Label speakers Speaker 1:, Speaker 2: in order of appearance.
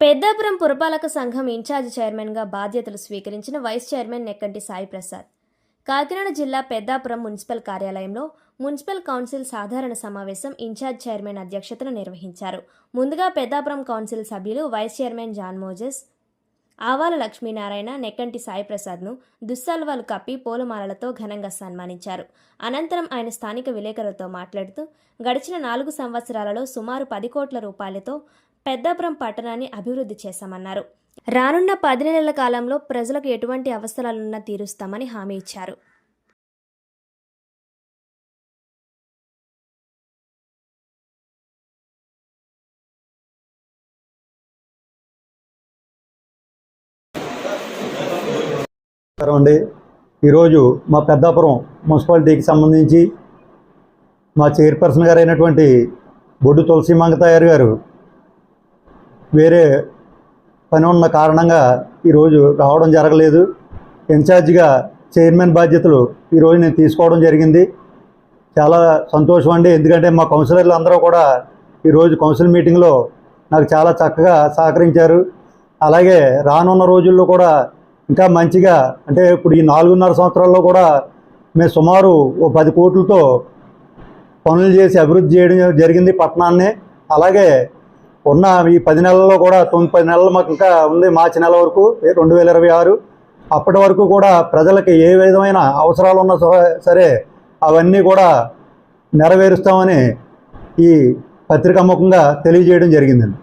Speaker 1: పెద్దాపురం పురపాలక సంఘం ఇన్ఛార్జ్ చైర్మన్గా బాధ్యతలు స్వీకరించిన వైస్ చైర్మన్ నెక్కంటి సాయి ప్రసాద్. కాకినాడ జిల్లా పెద్దాపురం మున్సిపల్ కార్యాలయంలో మున్సిపల్ కౌన్సిల్ సాధారణ సమావేశం ఇన్ఛార్జ్ చైర్మన్ అధ్యక్షతన నిర్వహించారు. ముందుగా పెద్దాపురం కౌన్సిల్ సభ్యులు vice chairman John Moses Avala Lakshminarayana Nekkanti Sai ప్రసాద్ను దుస్సాల్వాలు కప్పి పూలమాలలతో ఘనంగా సన్మానించారు. అనంతరం ఆయన స్థానిక విలేకరులతో మాట్లాడుతూ గడిచిన నాలుగు సంవత్సరాలలో సుమారు పది కోట్ల రూపాయలతో పెద్దాపురం పట్టణాన్ని అభివృద్ధి చేశామన్నారు. రానున్న పది నెలల కాలంలో ప్రజలకు ఎటువంటి అవసరాలున్నా తీరుస్తామని హామీ ఇచ్చారు.
Speaker 2: నమస్కారం అండి ఈరోజు మా పెద్దాపురం మున్సిపాలిటీకి సంబంధించి మా చైర్పర్సన్ గారు అయినటువంటి బొడ్డు తులసి మంగతాయారు గారు వేరే పని ఉన్న కారణంగా ఈరోజు రావడం జరగలేదు. ఇన్ఛార్జిగా చైర్మన్ బాధ్యతలు ఈరోజు నేను తీసుకోవడం జరిగింది. చాలా సంతోషం అండి. ఎందుకంటే మా కౌన్సిలర్లు అందరూ కూడా ఈరోజు కౌన్సిల్ మీటింగ్లో నాకు చాలా చక్కగా సహకరించారు. అలాగే రానున్న రోజుల్లో కూడా ఇంకా మంచిగా అంటే ఇప్పుడు ఈ నాలుగున్నర సంవత్సరాల్లో కూడా మేము సుమారు ఓ పది కోట్లతో పనులు చేసి అభివృద్ధి చేయడం జరిగింది పట్టణాన్ని. అలాగే ఉన్న ఈ పది నెలల్లో కూడా తొమ్మిది పది నెలలు మాకు ఇంకా ఉంది మార్చి నెల వరకు రెండు వేల ఇరవై ఆరు. అప్పటి వరకు కూడా ప్రజలకు ఏ విధమైన అవసరాలు ఉన్నా సరే- సరే అవన్నీ కూడా నెరవేరుస్తామని ఈ పత్రికాముఖంగా తెలియజేయడం జరిగిందండి.